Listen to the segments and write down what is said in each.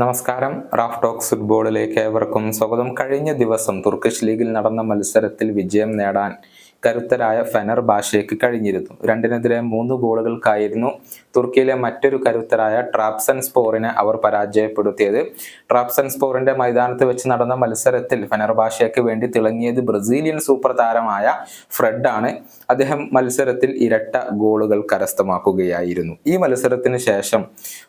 നമസ്കാരം. Raf talks ഫുട്ബോളിലേക്ക് ഏവർക്കും സ്വാഗതം. കഴിഞ്ഞ ദിവസം തുർക്കിഷ് ലീഗിൽ നടന്ന മത്സരത്തിൽ വിജയം നേടാൻ കരുത്തരായ ഫെനർ ബാഷയ്ക്ക് കഴിഞ്ഞിരുന്നു. രണ്ടിനെതിരെ മൂന്ന് ഗോളുകൾക്കായിരുന്നു തുർക്കിയിലെ മറ്റൊരു കരുത്തരായ ട്രാപ്സൺ സ്പോറിനെ അവർ പരാജയപ്പെടുത്തിയത്. ട്രാപ്സൺ സ്പോറിന്റെ മൈതാനത്ത് വെച്ച് നടന്ന മത്സരത്തിൽ ഫെനർ ബാഷയ്ക്ക് വേണ്ടി തിളങ്ങിയത് ബ്രസീലിയൻ സൂപ്പർ താരമായ ഫ്രെഡ് ആണ് അദ്ദേഹം മത്സരത്തിൽ ഇരട്ട ഗോളുകൾ കരസ്ഥമാക്കുകയായിരുന്നു. ഈ മത്സരത്തിന് ശേഷം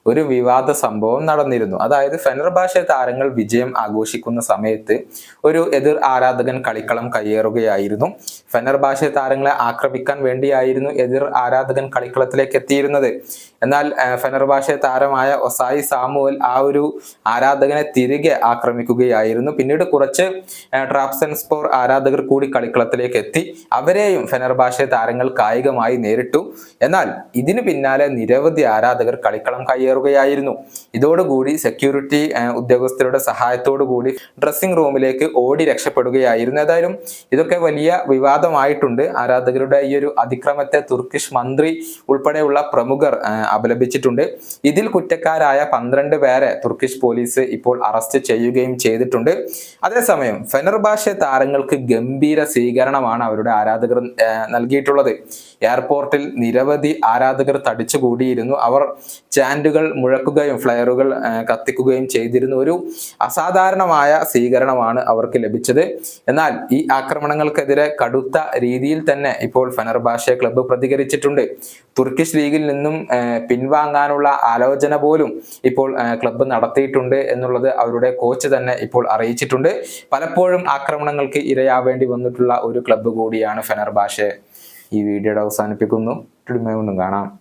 ഒരു വിവാദ സംഭവം നടന്നിരുന്നു. അതായത് ഫെനർ ഭാഷ താരങ്ങൾ വിജയം ആഘോഷിക്കുന്ന സമയത്ത് ഒരു എതിർ ആരാധകൻ കളിക്കളം കയ്യേറുകയായിരുന്നു. ഫെനർബാഷ താരങ്ങളെ ആക്രമിക്കാൻ വേണ്ടിയായിരുന്നു എതിർ ആരാധകൻ കളിക്കളത്തിലേക്ക് എത്തിയിരുന്നത്. എന്നാൽ ഫെനർഭാഷ താരമായ ഒസായി സാമുവൽ ആ ഒരു ആരാധകനെ തിരികെ ആക്രമിക്കുകയായിരുന്നു. പിന്നീട് കുറച്ച് ട്രാപ്സ് ആൻഡ് സ്പോർ ആരാധകർ കൂടി കളിക്കളത്തിലേക്ക് എത്തി. അവരെയും ഫെനർഭാഷ താരങ്ങൾ കായികമായി നേരിട്ടു. എന്നാൽ ഇതിനു പിന്നാലെ നിരവധി ആരാധകർ കളിക്കളം കയ്യേറുകയായിരുന്നു. ഇതോടുകൂടി സെക്യൂരിറ്റി ഉദ്യോഗസ്ഥരുടെ സഹായത്തോടു കൂടി ഡ്രസ്സിംഗ് റൂമിലേക്ക് ഓടി രക്ഷപ്പെടുകയായിരുന്നു. ഏതായാലും ഇതൊക്കെ വലിയ വിവാദമായിട്ടുണ്ട് ആരാധകരുടെ ഈ ഒരു അതിക്രമത്തെ തുർക്കിഷ് മന്ത്രി ഉൾപ്പെടെയുള്ള പ്രമുഖർ അപലപിച്ചിട്ടുണ്ട്. ഇതിൽ കുറ്റക്കാരായ പന്ത്രണ്ട് പേരെ തുർക്കിഷ് പോലീസ് ഇപ്പോൾ അറസ്റ്റ് ചെയ്യുകയും ചെയ്തിട്ടുണ്ട്. അതേസമയം ഫെനർബാഷെ താരങ്ങൾക്ക് ഗംഭീര സ്വീകരണമാണ് അവരുടെ ആരാധകർ നൽകിയിട്ടുള്ളത്. എയർപോർട്ടിൽ നിരവധി ആരാധകർ തടിച്ചുകൂടിയിരുന്നു. അവർ ചാൻഡുകൾ മുഴക്കുകയും ഫ്ലയറുകൾ കത്തിക്കുകയും ചെയ്തിരുന്നു ഒരു അസാധാരണമായ സ്വീകരണമാണ് അവർക്ക് ലഭിച്ചത്. എന്നാൽ ഈ ആക്രമണങ്ങൾക്കെതിരെ കടുത്ത രീതിയിൽ തന്നെ ഇപ്പോൾ ഫെനർബാഷ ക്ലബ്ബ് പ്രതികരിച്ചിട്ടുണ്ട്. തുർക്കിഷ് ലീഗിൽ നിന്നും പിൻവാങ്ങാനുള്ള ആലോചന പോലും ഇപ്പോൾ ക്ലബ്ബ് നടത്തിയിട്ടുണ്ട് എന്നുള്ളത് അവരുടെ കോച്ച് തന്നെ ഇപ്പോൾ അറിയിച്ചിട്ടുണ്ട്. പലപ്പോഴും ആക്രമണങ്ങൾക്ക് ഇരയാവേണ്ടി വന്നിട്ടുള്ള ഒരു ക്ലബ്ബ് കൂടിയാണ് ഫെനർബാഷെ ഈ വീഡിയോയുടെ അവസാനിപ്പിക്കുന്നു. കാണാം.